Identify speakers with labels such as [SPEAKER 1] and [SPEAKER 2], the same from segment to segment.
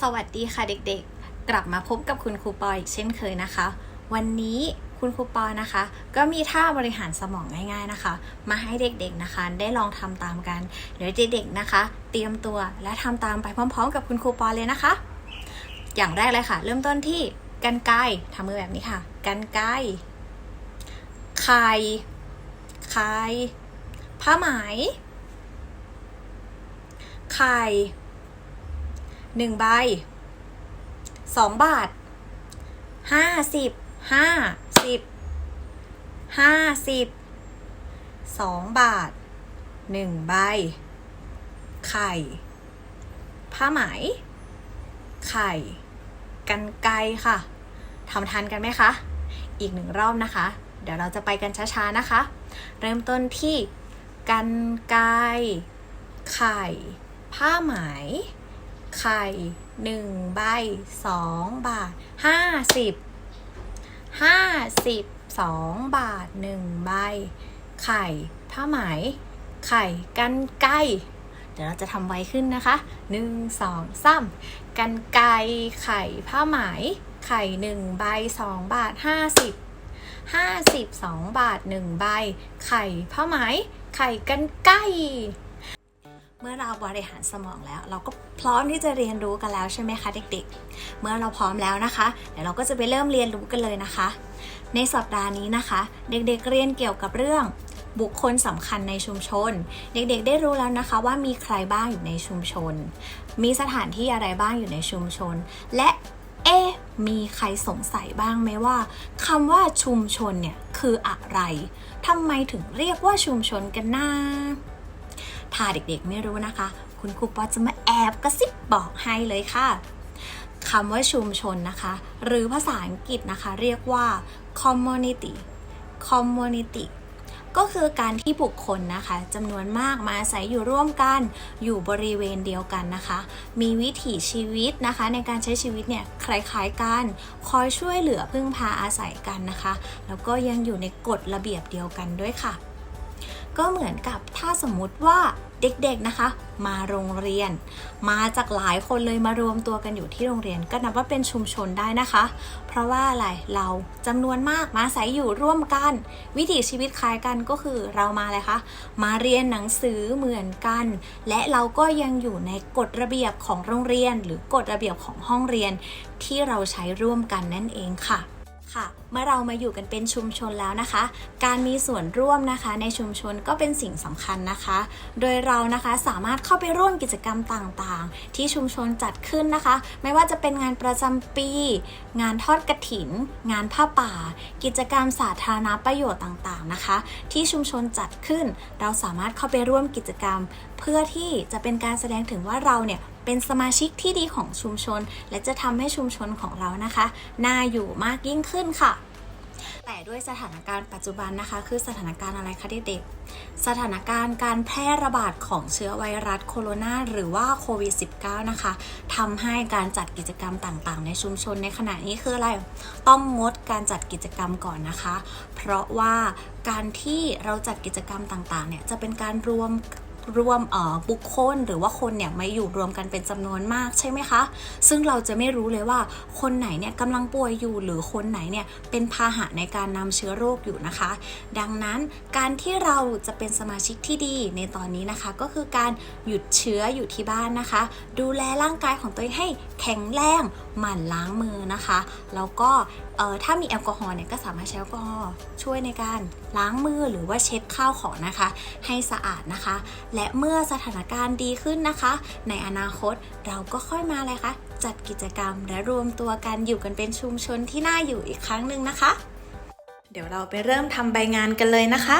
[SPEAKER 1] สวัสดีค่ะเด็กๆ กลับมาพบกับคุณครูปอยอีกเช่นเคยนะคะ วันนี้คุณครูปอยนะคะ ก็มีท่าบริหารสมองง่ายๆนะคะ มาให้เด็กๆนะคะ ได้ลองทำตามกันเดี๋ยวเด็กๆนะคะ เตรียมตัวและทำตามไปพร้อม ๆ กับคุณครูปอยเลยนะคะ อย่างแรกเลยค่ะ เริ่มต้นที่กันไกรทำมือแบบนี้ค่ะกันไกไข่ไข่ผ้าไหมไข่ หนึ่งใบสองบาทห้าสิบห้าสิบห้าสิบสองบาทหนึ่งใบ ไข่ ผ้าไหม ไข่ กันไกค่ะทำทันกันไหมคะ อีกหนึ่งรอบนะคะ เดี๋ยวเราจะไปกันช้าๆนะคะ เริ่มต้นที่กันไกไข่ ผ้าไหม ไข่หนึ่งใบสองบาทห้าสิบห้าสิบสองบาทหนึ่งใบ ไข่ผ้าไหม ไข่กันไก่เดี๋ยวเราจะทำไวขึ้นนะคะหนึ่งสองสามกันไก่ไข่ผ้าไหม ไข่หนึ่งใบสองบาทห้าสิบห้าสิบสองบาทหนึ่งใบ ไข่ผ้าไหม ไข่กันไก่ เมื่อเราบริหารสมองแล้ว เราก็พร้อมที่จะเรียนรู้กันแล้วใช่ไหมคะเด็กๆ เมื่อเราพร้อมแล้วนะคะเดี๋ยวเราก็จะไปเริ่มเรียนรู้กันเลยนะคะ ในสัปดาห์นี้นะคะ เด็กๆเรียนเกี่ยวกับเรื่องบุคคลสำคัญในชุมชน เด็กๆ ได้รู้แล้วนะคะว่ามีใครบ้างอยู่ในชุมชน มีสถานที่อะไรบ้างอยู่ในชุมชน และเอ๊ะมีใครสงสัยบ้างไหมว่าคำว่าชุมชนเนี่ยคืออะไรทำไมถึงเรียกว่าชุมชนกันนะ ถ้าเด็กๆไม่รู้นะคะ คุณครูปอจะมาแอบกระซิบบอกให้เลยค่ะคำว่าชุมชนนะคะ หรือภาษาอังกฤษนะคะ เรียกว่า community community ก็คือการที่บุคคลนะคะจำนวนมากมาอาศัยอยู่ร่วมกันอยู่บริเวณเดียวกันนะคะ มีวิถีชีวิตนะคะ ในการใช้ชีวิตเนี่ยคล้ายๆกัน คอยช่วยเหลือพึ่งพาอาศัยกันนะคะ แล้วก็ยังอยู่ในกฎระเบียบเดียวกันด้วยค่ะ ก็เหมือนกับถ้าสมมุติว่าเด็กๆนะคะ มาโรงเรียน มาจากหลายคนเลยมารวมตัวกันอยู่ที่โรงเรียน ก็นับว่าเป็นชุมชนได้นะคะ เพราะว่าอะไรเราจำนวนมากมาอาศัยอยู่ร่วมกัน วิถีชีวิตคล้ายกันก็คือเรามาเลยคะมาเรียนหนังสือเหมือนกัน และเราก็ยังอยู่ในกฎระเบียบของโรงเรียน หรือกฎระเบียบของห้องเรียนที่เราใช้ร่วมกันนั่นเองค่ะ ค่ะเมื่อเรามาอยู่กันเป็นชุมชนแล้วนะคะ การมีส่วนร่วมนะคะ ในชุมชนก็เป็นสิ่งสำคัญนะคะ โดยเรานะคะสามารถเข้าไปร่วมกิจกรรมต่างๆ ที่ชุมชนจัดขึ้นนะคะ ไม่ว่าจะเป็นงานประจำปี งานทอดกระถิน งานผ้าป่า กิจกรรมสาธารณประโยชน์ต่างๆนะคะ ที่ชุมชนจัดขึ้น เราสามารถเข้าไปร่วมกิจกรรม เพื่อที่จะเป็นการแสดงถึงว่าเราเนี่ย เป็นสมาชิกที่ดีของชุมชน และจะทำให้ชุมชนของเรานะคะ น่าอยู่มากยิ่งขึ้นค่ะ แต่ด้วยสถานการณ์ปัจจุบันนะคะ คือสถานการณ์อะไรคะเด็กๆสถานการณ์การแพร่ระบาดของเชื้อไวรัสโคโรนาหรือว่าโควิด -19 นะคะทำให้การจัดกิจกรรมต่างๆ ในชุมชนในขณะนี้คืออะไร ต้องงดการจัดกิจกรรมก่อนนะคะ เพราะว่าการที่เราจัดกิจกรรมต่างๆเนี่ยจะเป็นการรวม รวมบุคคลหรือว่าคนเนี่ยมาอยู่รวมกันเป็นจำนวนมากใช่ไหมคะ ซึ่งเราจะไม่รู้เลยว่าคนไหนเนี่ยกำลังป่วยอยู่หรือคนไหนเนี่ยเป็นพาหะในการนำเชื้อโรคอยู่นะคะ ดังนั้นการที่เราจะเป็นสมาชิกที่ดีในตอนนี้นะคะ ก็คือการหยุดเชื้ออยู่ที่บ้านนะคะ ดูแลร่างกายของตัวเองให้แข็งแรงหมั่นล้างมือนะคะ แล้วก็ เอ่อถ้ามีแอลกอฮอล์เนี่ยก็สามารถใช้แอลกอฮอล์ช่วยในการล้างมือหรือว่าเช็ดข้าวของนะคะ ให้สะอาดนะคะ และเมื่อสถานการณ์ดีขึ้นนะคะ ในอนาคตเราก็ค่อยมาเลยคะจัดกิจกรรมและรวมตัวกันอยู่กันเป็นชุมชนที่น่าอยู่อีกครั้งหนึ่งนะคะ เดี๋ยวเราไปเริ่มทำใบงานกันเลยนะคะ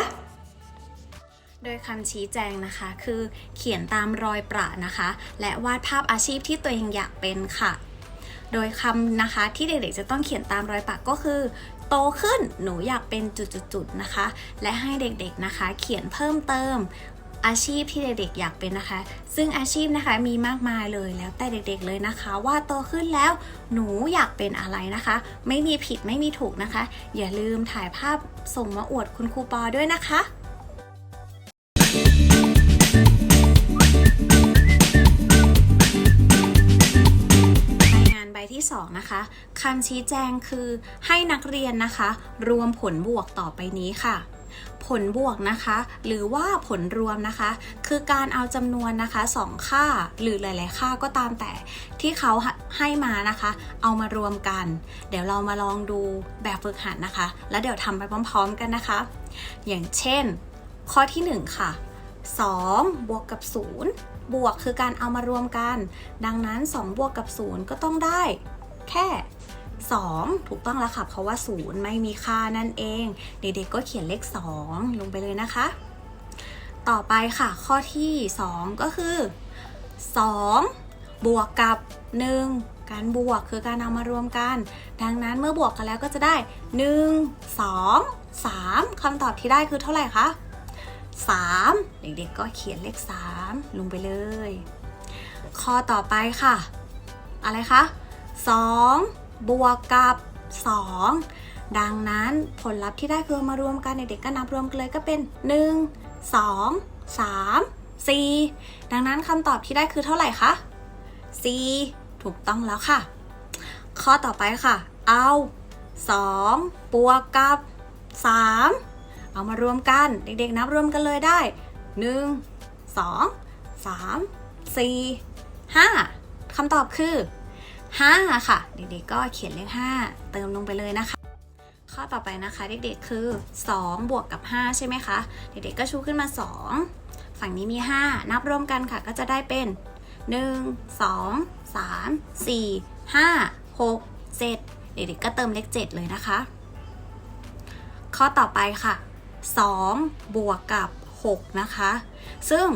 [SPEAKER 1] โดยคำชี้แจงนะคะ คือเขียนตามรอยประนะคะ และวาดภาพอาชีพที่ตัวเองอยากเป็นค่ะ โดยคำนะคะที่เด็กๆจะต้องเขียนตามรอยปากก็คือ โตขึ้นหนูอยากเป็นจุดๆนะคะ และให้เด็กๆนะคะ เขียนเพิ่มเติมอาชีพที่เด็กๆอยากเป็นนะคะ ซึ่งอาชีพนะคะมีมากมายเลยแล้วแต่เด็กๆเลยนะคะ ว่าโตขึ้นแล้วหนูอยากเป็นอะไรนะคะ ไม่มีผิดไม่มีถูกนะคะ อย่าลืมถ่ายภาพส่งมาอวดคุณครูปอด้วยนะคะ นะคะคำชี้แจงคือให้นักเรียนนะคะ รวมผลบวกต่อไปนี้ค่ะ ผลบวกนะคะ หรือว่าผลรวมนะคะ คือการเอาจำนวนนะคะสองค่าหรือหลาย ๆ ค่าก็ตามแต่ที่เขาให้มานะคะ เอามารวมกัน เดี๋ยวเรามาลองดูแบบฝึกหัดนะคะ แล้วเดี๋ยวทำไปพร้อม ๆ กันนะคะ อย่างเช่น ข้อที่ 1 ค่ะ 2 บวกกับ 0บวกคือการเอามารวมกัน ดังนั้น 2 บวกกับ 0 ก็ต้องได้ แค่ 2 ถูกต้องแล้วค่ะ เพราะว่า 0 ไม่มีค่านั่นเอง เด็กๆก็เขียนเลข 2 ลงไปเลยนะคะ ต่อไปค่ะข้อที่ 2 ก็คือ 2 บวกกับ 1 การบวกคือการเอามารวมกัน ดังนั้นเมื่อบวกกันแล้วก็จะได้ 1 2 3คำตอบที่ได้คือเท่าไหร่คะ3 เด็กๆก็เขียนเลข 3 ลงไปเลย ข้อต่อไปค่ะ อะไรคะ 2 บวกกับ 2 ดังนั้นผลลัพธ์ที่ได้คือมารวมกันเด็กๆก็นับรวมกันเลยก็เป็น 1 2 3 4 ดังนั้นคำตอบที่ได้คือเท่าไหร่คะ 4 ถูกต้องแล้วค่ะ ข้อต่อไปค่ะ เอา 2 บวกกับ 3 เอามารวมกันเด็กๆ นับรวมกันเลยได้ 1 2 3 4 5คำตอบคือ 5 ค่ะ เด็กๆก็เขียนเลข 5 เติมลงไปเลยนะคะ ข้อต่อไปนะคะ เด็กๆคือ 2 บวกกับ 5 ใช่ไหมคะ เด็กๆก็ชูขึ้นมา 2 ฝั่งนี้มี 5 นับรวมกันค่ะก็จะได้เป็น 1 2 3 4 5 6 7 เด็กๆก็เติมเลข 7 เลยนะคะ ข้อต่อไปค่ะ 2 บวกกับ 6 นะคะ ซึ่ง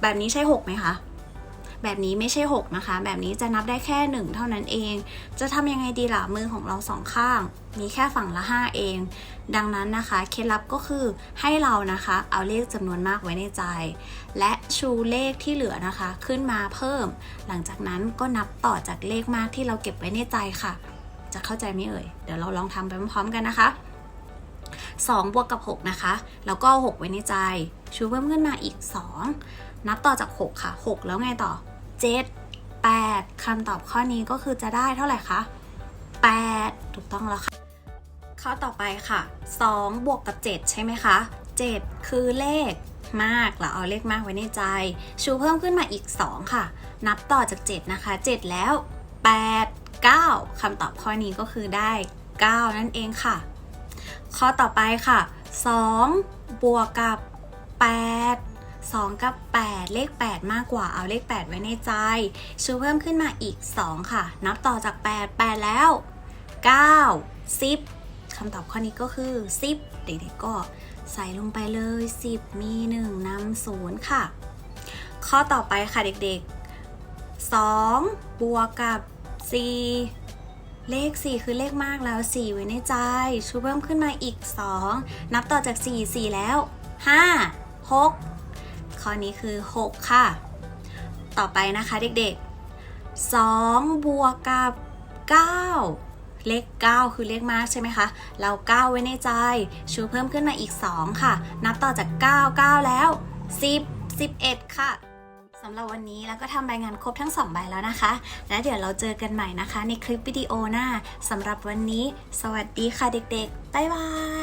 [SPEAKER 1] แบบนี้ใช่ 6 ไหมคะ แบบนี้ไม่ใช่ 6 นะคะ แบบนี้จะนับได้แค่ 1 เท่านั้นเอง จะทำยังไงดีล่ะมือของเราสองข้าง มีแค่ฝั่งละ 5 เอง ดังนั้นนะคะเคล็ดลับก็คือให้เรานะคะเอาเลขจำนวนมากไว้ในใจ และชูเลขที่เหลือนะคะ ขึ้นมาเพิ่ม หลังจากนั้นก็นับต่อจากเลขมากที่เราเก็บไว้ในใจค่ะ จะเข้าใจไหมเอ่ยเดี๋ยวเราลองทำไปพร้อมๆกันนะคะ2บวกกับ 6 นะคะ แล้วก็ 6 ไว้ในใจ ชูเพิ่มขึ้นมาอีก 2 นับต่อจาก 6 ค่ะ 6 แล้วไงต่อ 7 8คำตอบข้อนี้ก็คือจะได้เท่าไหร่คะ 8 ถูกต้องแล้วค่ะ ข้อต่อไปค่ะ 2 บวกกับ 7 ใช่ไหมคะ 7 คือเลขมากเราเอาเลขมากไว้ในใจ ชูเพิ่มขึ้นมาอีก 2 ค่ะ นับต่อจาก 7 นะคะ 7 แล้ว 8 9คำตอบข้อนี้ก็คือได้ 9 นั่นเองค่ะ ข้อต่อไปค่ะ 2 บวกกับ 8 2 กับ 8 เลข 8 มากกว่าเอาเลข 8 ไว้ในใจ ชูเพิ่มขึ้นมาอีก 2 ค่ะ นับต่อจาก 8 8 แล้ว 9 10คำตอบข้อนี้ก็คือ 10 เด็กๆก็ใส่ลงไปเลย 10 มี 1นำศูนย์ค่ะ ข้อต่อไปค่ะเด็กๆ 2 บวกกับ 4เลข 4 คือเลขมากแล้ว 4 ไว้ในใจ ชูเพิ่มขึ้นมาอีก 2 นับต่อจาก 4 4 แล้ว 5 6 ข้อนี้คือ 6 ค่ะ ต่อไปนะคะเด็กๆ2บวกกับ 9 เลข 9 คือเลขมากใช่ไหมคะ เรา 9 ไว้ในใจ ชูเพิ่มขึ้นมาอีก 2 ค่ะ นับต่อจาก 9 9 แล้ว 10 11 ค่ะสำหรับวันนี้แล้วก็ทำรายงานครบทั้ง 2 ใบแล้วนะคะ แล้วเดี๋ยวเราเจอกันใหม่นะคะ ในคลิปวิดีโอหน้าสำหรับวันนี้ สวัสดีค่ะเด็กๆ บ๊ายบาย